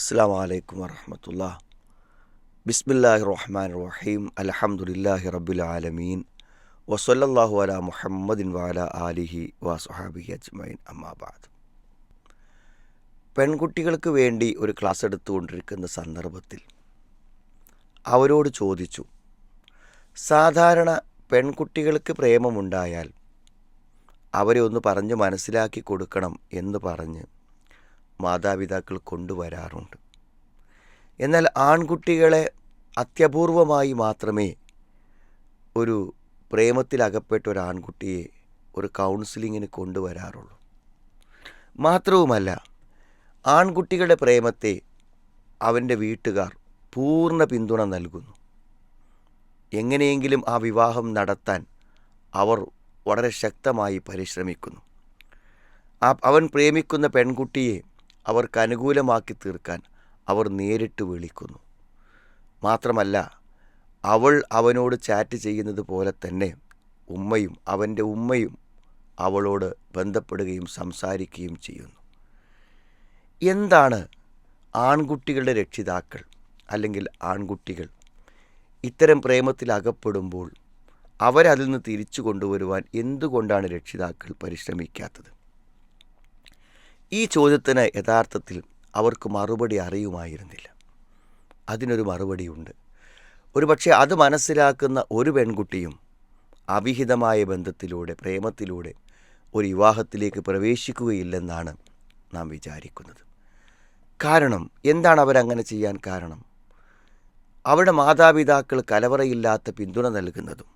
അസ്സാം വലൈക്കും വറഹമത്തുള്ള ബിസ്മില്ലാഹി റഹ്മാൻ റഹീം അലഹമുല്ലാഹി റബുൽ ആലമീൻ വസല്ലല്ലാഹു അല മുഹമ്മദിൻ വാല ആലിഹി വസുഹാബിഹി അജ്മൈൻ അമ്മാബാദ് പെൺകുട്ടികൾക്ക് വേണ്ടി ഒരു ക്ലാസ് എടുത്തുകൊണ്ടിരിക്കുന്ന സന്ദർഭത്തിൽ അവരോട് ചോദിച്ചു സാധാരണ പെൺകുട്ടികൾക്ക് പ്രേമമുണ്ടായാൽ അവരെ ഒന്ന് പറഞ്ഞ് മനസ്സിലാക്കി കൊടുക്കണം എന്ന് പറഞ്ഞ് മാതാപിതാക്കൾ കൊണ്ടുവരാറുണ്ട്. എന്നാൽ ആൺകുട്ടികളെ അത്യപൂർവമായി മാത്രമേ ഒരു പ്രേമത്തിലകപ്പെട്ട ഒരു ആൺകുട്ടിയെ ഒരു കൗൺസിലിങ്ങിന് കൊണ്ടുവരാറുള്ളൂ. മാത്രവുമല്ല ആൺകുട്ടികളുടെ പ്രേമത്തെ അവന്റെ വീട്ടുകാർ പൂർണ പിന്തുണ നൽകുന്നു. എങ്ങനെയെങ്കിലും ആ വിവാഹം നടത്താൻ അവർ വളരെ ശക്തമായി പരിശ്രമിക്കുന്നു. അവൻ പ്രേമിക്കുന്ന പെൺകുട്ടിയെ അവർക്ക് അനുകൂലമാക്കി തീർക്കാൻ അവർ നേരിട്ട് വിളിക്കുന്നു. മാത്രമല്ല അവൾ അവനോട് ചാറ്റ് ചെയ്യുന്നത് പോലെ തന്നെ ഉമ്മയും അവന്റെ ഉമ്മയും അവളോട് ബന്ധപ്പെടുകയും സംസാരിക്കുകയും ചെയ്യുന്നു. എന്താണ് ആൺകുട്ടികളുടെ രക്ഷിതാക്കൾ അല്ലെങ്കിൽ ആൺകുട്ടികൾ ഇത്തരം പ്രേമത്തിൽ അകപ്പെടുമ്പോൾ അവരതിൽ നിന്ന് തിരിച്ചു കൊണ്ടുവരുവാൻ എന്തുകൊണ്ടാണ് രക്ഷിതാക്കൾ പരിശ്രമിക്കാത്തത്? ഈ ചോദ്യത്തിന് യഥാർത്ഥത്തിൽ അവർക്ക് മറുപടി അറിയുമായിരുന്നില്ല. അതിനൊരു മറുപടിയുണ്ട്. ഒരു പക്ഷേ അത് മനസ്സിലാക്കുന്ന ഒരു പെൺകുട്ടിയും അവിഹിതമായ ബന്ധത്തിലൂടെ പ്രേമത്തിലൂടെ ഒരു വിവാഹത്തിലേക്ക് പ്രവേശിക്കുകയില്ലെന്നാണ് നാം വിചാരിക്കുന്നത്. കാരണം എന്താണ് അവരങ്ങനെ ചെയ്യാൻ കാരണം? അവരുടെ മാതാപിതാക്കൾ കലവറയില്ലാത്ത പിന്തുണ നൽകുന്നതും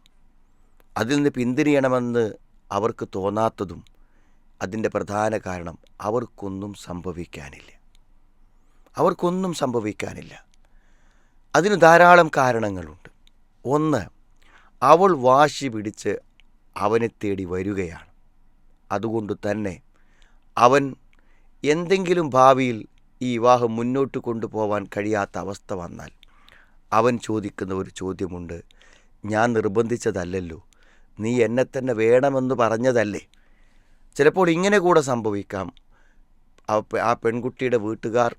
അതിൽ നിന്ന് പിന്തിരിയണമെന്ന് അവർക്ക് തോന്നാത്തതും അതിന്റെ പ്രധാന കാരണം അവർക്കൊന്നും സംഭവിക്കാനില്ല. അവർക്കൊന്നും സംഭവിക്കാനില്ല. അതിന് ധാരാളം കാരണങ്ങളുണ്ട്. ഒന്ന് അവൾ വാശി പിടിച്ച് അവനെ തേടി വരികയാണ്. അതുകൊണ്ട് തന്നെ അവൻ എന്തെങ്കിലും ഭാവിയിൽ ഈ വിവാഹം മുന്നോട്ട് കൊണ്ടുപോകാൻ കഴിയാത്ത അവസ്ഥ വന്നാൽ അവൻ ചോദിക്കുന്ന ഒരു ചോദ്യമുണ്ട് ഞാൻ നിർബന്ധിച്ചതല്ലല്ലോ. നീ എന്നെ തന്നെ വേണമെന്ന് പറഞ്ഞതല്ലേ? ചിലപ്പോൾ ഇങ്ങനെ കൂടെ സംഭവിക്കാം. ആ പെൺകുട്ടിയുടെ വീട്ടുകാർ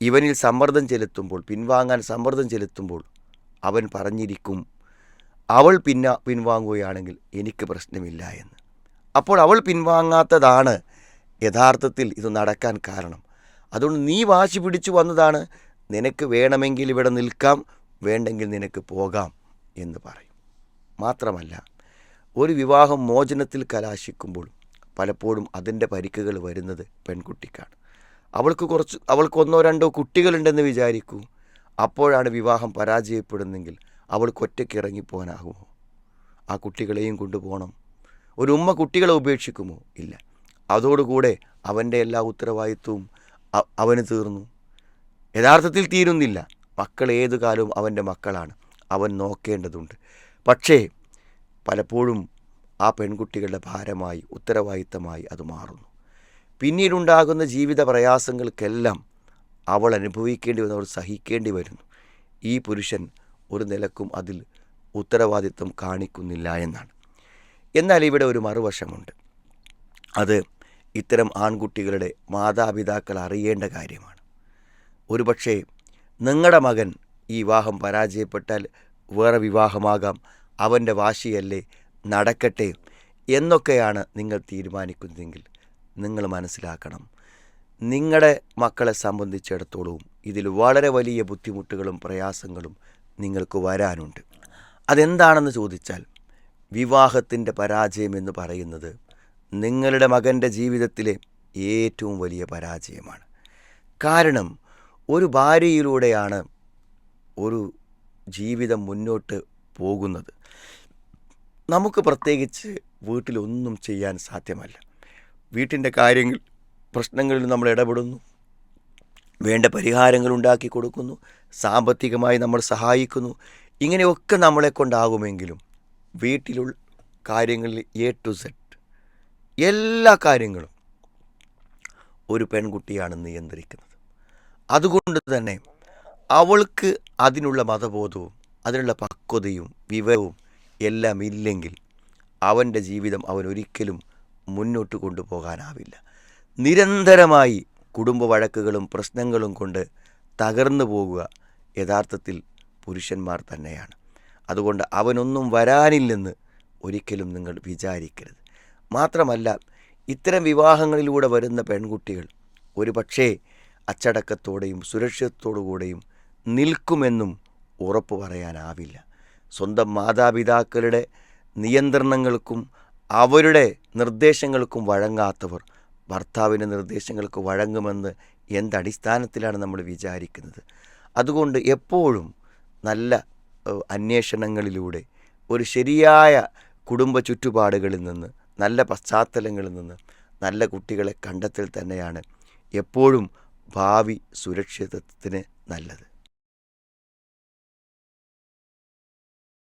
ഇവനിൽ സമ്മർദ്ദം ചെലുത്തുമ്പോൾ പിൻവാങ്ങാൻ സമ്മർദ്ദം ചെലുത്തുമ്പോൾ അവൻ പറഞ്ഞിരിക്കും അവൾ പിന്ന പിൻവാങ്ങുകയാണെങ്കിൽ എനിക്ക് പ്രശ്നമില്ല എന്ന്. അപ്പോൾ അവൾ പിൻവാങ്ങാത്തതാണ് യഥാർത്ഥത്തിൽ ഇത് നടക്കാൻ കാരണം. അതുകൊണ്ട് നീ വാശി പിടിച്ചു വന്നതാണ് നിനക്ക് വേണമെങ്കിൽ ഇവിടെ നിൽക്കാം വേണ്ടെങ്കിൽ നിനക്ക് പോകാം എന്ന് പറയും. മാത്രമല്ല ഒരു വിവാഹം മോചനത്തിൽ കലാശിക്കുമ്പോൾ പലപ്പോഴും അതിന്റെ പരിക്കുകൾ വരുന്നത് പെൺകുട്ടിക്കാണ്. അവൾക്ക് കുറച്ച് അവൾക്ക് ഒന്നോ രണ്ടോ കുട്ടികളുണ്ടെന്ന് വിചാരിക്കൂ. അപ്പോഴാണ് വിവാഹം പരാജയപ്പെടുന്നെങ്കിൽ അവൾക്ക് ഒറ്റയ്ക്ക് ഇറങ്ങിപ്പോകാനാകുമോ? ആ കുട്ടികളെയും കൊണ്ടുപോകണം. ഒരു ഉമ്മ കുട്ടികളെ ഉപേക്ഷിക്കുമോ? ഇല്ല. അതോടുകൂടെ അവന്റെ എല്ലാ ഉത്തരവാദിത്വവും അവന് തീർന്നു. യഥാർത്ഥത്തിൽ തീരുന്നില്ല. മക്കൾ ഏതു കാലവും അവന്റെ മക്കളാണ്. അവൻ നോക്കേണ്ടതുണ്ട്. പക്ഷേ പലപ്പോഴും ആ പെൺകുട്ടികളുടെ ഭാരമായി ഉത്തരവാദിത്തമായി അത് മാറുന്നു. പിന്നീടുണ്ടാകുന്ന ജീവിത പ്രയാസങ്ങൾക്കെല്ലാം അവൾ അനുഭവിക്കേണ്ടി വന്നവർ സഹിക്കേണ്ടി വരുന്നു. ഈ പുരുഷൻ ഒരു നിലക്കും അതിൽ ഉത്തരവാദിത്വം കാണിക്കുന്നില്ല എന്നാണ്. എന്നാൽ ഇവിടെ ഒരു മറുവശമുണ്ട്. അത് ഇത്തരം ആൺകുട്ടികളുടെ മാതാപിതാക്കൾ അറിയേണ്ട കാര്യമാണ്. ഒരുപക്ഷേ നിങ്ങളുടെ മകൻ ഈ വിവാഹം പരാജയപ്പെട്ടാൽ വേറെ വിവാഹമാകാം അവന്റെ വാശിയല്ലേ നടക്കട്ടെ എന്നൊക്കെയാണ് നിങ്ങൾ തീരുമാനിക്കുന്നതെങ്കിൽ നിങ്ങൾ മനസ്സിലാക്കണം. നിങ്ങളുടെ മക്കളെ സംബന്ധിച്ചിടത്തോളവും ഇതിൽ വളരെ വലിയ ബുദ്ധിമുട്ടുകളും പ്രയാസങ്ങളും നിങ്ങൾക്ക് വരാനുണ്ട്. അതെന്താണെന്ന് ചോദിച്ചാൽ വിവാഹത്തിന്റെ പരാജയമെന്ന് പറയുന്നത് നിങ്ങളുടെ മകന്റെ ജീവിതത്തിലെ ഏറ്റവും വലിയ പരാജയമാണ്. കാരണം ഒരു ഭാര്യയിലൂടെയാണ് ഒരു ജീവിതം മുന്നോട്ട് പോകുന്നത്. നമുക്ക് പ്രത്യേകിച്ച് വീട്ടിലൊന്നും ചെയ്യാൻ സാധ്യമല്ല. വീട്ടിന്റെ കാര്യങ്ങൾ പ്രശ്നങ്ങളിൽ നമ്മൾ ഇടപെടുന്നു. വേണ്ട പരിഹാരങ്ങൾ ഉണ്ടാക്കി കൊടുക്കുന്നു. സാമ്പത്തികമായി നമ്മൾ സഹായിക്കുന്നു. ഇങ്ങനെയൊക്കെ നമ്മളെ കൊണ്ടാകുമെങ്കിലും വീട്ടിലുള്ള കാര്യങ്ങളിൽ എ ടു സെഡ് എല്ലാ കാര്യങ്ങളും ഒരു പെൺകുട്ടിയാണ് നിയന്ത്രിക്കുന്നത്. അതുകൊണ്ട് തന്നെ അവൾക്ക് അതിനുള്ള മതബോധവും അതിനുള്ള പക്വതയും വിവരവും എല്ലാം ഇല്ലെങ്കിൽ അവന്റെ ജീവിതം അവൻ ഒരിക്കലും മുന്നോട്ട് കൊണ്ടുപോകാനാവില്ല. നിരന്തരമായി കുടുംബ വഴക്കുകളും പ്രശ്നങ്ങളും കൊണ്ട് തകർന്നു പോകുക യഥാർത്ഥത്തിൽ പുരുഷന്മാർ തന്നെയാണ്. അതുകൊണ്ട് അവനൊന്നും വരാനില്ലെന്ന് ഒരിക്കലും നിങ്ങൾ വിചാരിക്കരുത്. മാത്രമല്ല ഇത്തരം വിവാഹങ്ങളിലൂടെ വരുന്ന പെൺകുട്ടികൾ ഒരു പക്ഷേ അച്ചടക്കത്തോടെയും സുരക്ഷിതത്തോടുകൂടെയും നിൽക്കുമെന്നും ഉറപ്പു പറയാനാവില്ല. സ്വന്തം മാതാപിതാക്കളുടെ നിയന്ത്രണങ്ങൾക്കും അവരുടെ നിർദ്ദേശങ്ങൾക്കും വഴങ്ങാത്തവർ ഭർത്താവിന്റെ നിർദ്ദേശങ്ങൾക്ക് വഴങ്ങുമെന്ന് എന്തടിസ്ഥാനത്തിലാണ് നമ്മൾ വിചാരിക്കുന്നത്? അതുകൊണ്ട് എപ്പോഴും നല്ല അന്വേഷണങ്ങളിലൂടെ ഒരു ശരിയായ കുടുംബ ചുറ്റുപാടുകളിൽ നിന്ന് നല്ല പശ്ചാത്തലങ്ങളിൽ നിന്ന് നല്ല കുട്ടികളെ കണ്ടെത്തൽ തന്നെയാണ് എപ്പോഴും ഭാവി സുരക്ഷിതത്വത്തിന് നല്ലത്.